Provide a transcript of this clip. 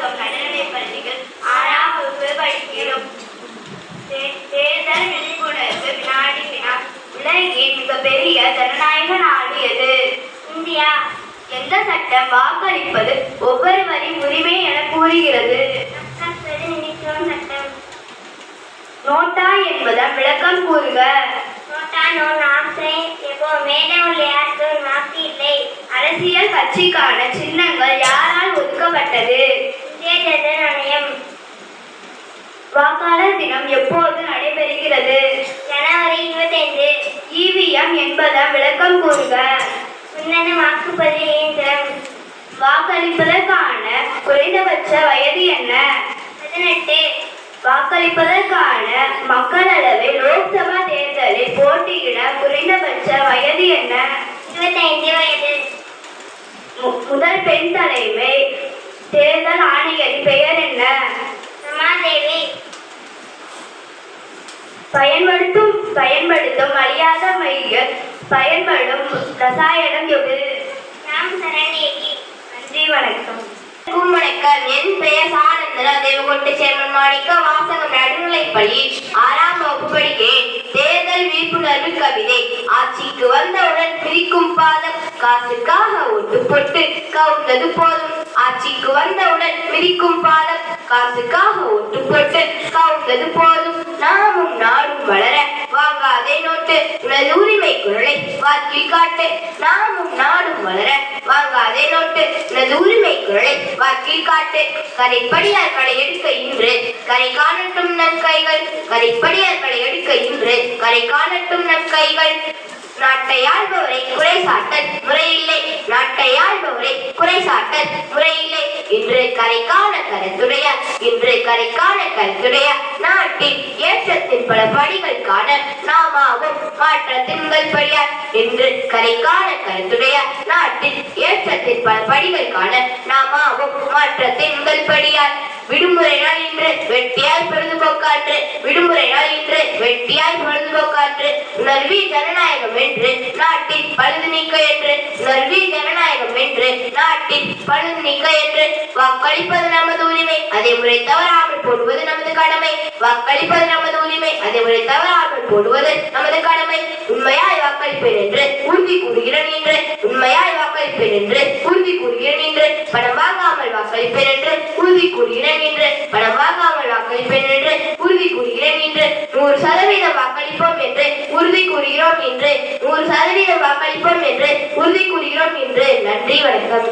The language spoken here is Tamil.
சமூகம் நடுநிலைப் பள்ளியில் ஆறாம் வகுப்பு படிக்கிறோம். தே- தேர்தல் விழிப்புணர்வு வினாடி வினா. உலகின் மிகப்பெரிய ஜனநாயக நாடு எது? இந்தியா. எந்த சட்டம் வாக்களிப்பது ஒவ்வொருவரின் உரிமை என கூறுகிறது? சட்டம். நோட்டா என்பதன் விளக்கம் கூறுக. அரசியல் கட்சிக்கான சின்னங்கள் யாரால் ஒதுக்கப்பட்டது இந்திய தேர்தல் ஆணையம் வாக்காளர் தினம் எப்போது நடைபெறுகிறது? ஜனவரி இருபத்தைந்து இவிஎம் என்பதன் விளக்கம் கூறுக. மின்னணு வாக்குப்பதிவு இயந்திரம். வாக்களிப்பதற்கான குறைந்தபட்ச வயது என்ன? பதினெட்டு. வாக்களிப்பதற்கான மக்கள் அளவை லோக்சபா தேர்தலில் போட்டியிட குறைந்தபட்ச வயது என்ன? இருபத்தைந்து வயது. மு- முதல் பெண் தலைமை தேர்தல் ஆணையரின் பெயர் என்ன? பயன்படுத்தும் பயன்படுத்தும் அழியாத மைகள் பயன்படும் ரசாயனம் எது? நன்றி வணக்கம். வணக்கம். என் பெயர் சாரந்தரா தேவகோட்டை சேர்மன் மாணிக்க வாசகம் நடுநிலைப்பள்ளி ஆறாம் வகுப்பு படிக்கிறேன். தேர்தல் விழிப்புணர்வு கவிதை. ஆட்சிக்கு வந்தவுடன் பிரிக்கும் பாதம் காசுக்காக ஒட்டு பொட்டு கவுந்தது போதும். ஆட்சிக்கு வந்தவுடன் மிதிக்கும் பாதம் காசுக்காக ஒட்டு பொட்டு கவுந்தது போதும் நாமும் நாடும் வளர வாங்காதே உனது உரிமை குரலை வாக்கில் காட்டு. நாமும் நாடும் வளர வாங்காதே நோட்டு. உனது உரிமை குரலை வாக்கில் காட்டு. கரைப்படியார் கடை எடுக்க இன்று கரை காணட்டும் நம் கைகள். கரைப்படியார் கடை எடுக்க இன்று கரை காணட்டும் நம் கைகள். நாட்டை ஆள்பவரை குறை சாட்டல் முறையில்லை. நாட்டை ஆள்பவரை குறை சாட்டல் முறையில்லை. இன்று கரைக்கான கருத்துடையார் இன்று கரைக்கான கருத்துடையார். பல பணிகள் காண நாமாவும் மாற்றத்தின் முதல் படியார் என்று கரைக்கான கருத்துடைய நாட்டின் ஏற்றத்தின் பல படிகள் காண நாமாவும் மாற்றத்தின் முதல் படியார் விடுமுறை நாள் இன்று வெட்டியாய் பொழுதுபோக்காற்று விடுமுறை நாள் இன்று வெட்டியாய் பொழுதுபோக்காற்று உணர்வி ஜனநாயகம் என்று நாட்டின் பல நீக்க என்று உணர்வி ஜனநாயகம் என்று நாட்டில் பணம் நீக்க என்று வாக்களிப்பது நமது உரிமை. அதே முறை தவறாமல் போடுவது நமது கடமை. வாக்களிப்பது நமது உரிமை. அதே முறை தவறாமல் போடுவது நமது கடமை. உண்மையாய் வாக்களிப்பேன் என்று உறுதி கூறுகிறேன் என்று உண்மையாய் வாக்களிப்பேன் என்று உறுதி கூறுகிறேன் என்று பணம் வாங்காமல் வாக்களிப்பேன் என்று உறுதி கூறுகிறேன் என்று பணம் வாங்காமல் வாக்களிப்பேன் என்று உறுதி கூறுகிறேன் என்று நூறு சதவீதம் வாக்களிப்போம் என்று உறுதி கூறுகிறோம் என்று நூறு சதவீதம் வாக்களிப்போம் என்று உறுதி கூறுகிறோம் என்று நன்றி வணக்கம்.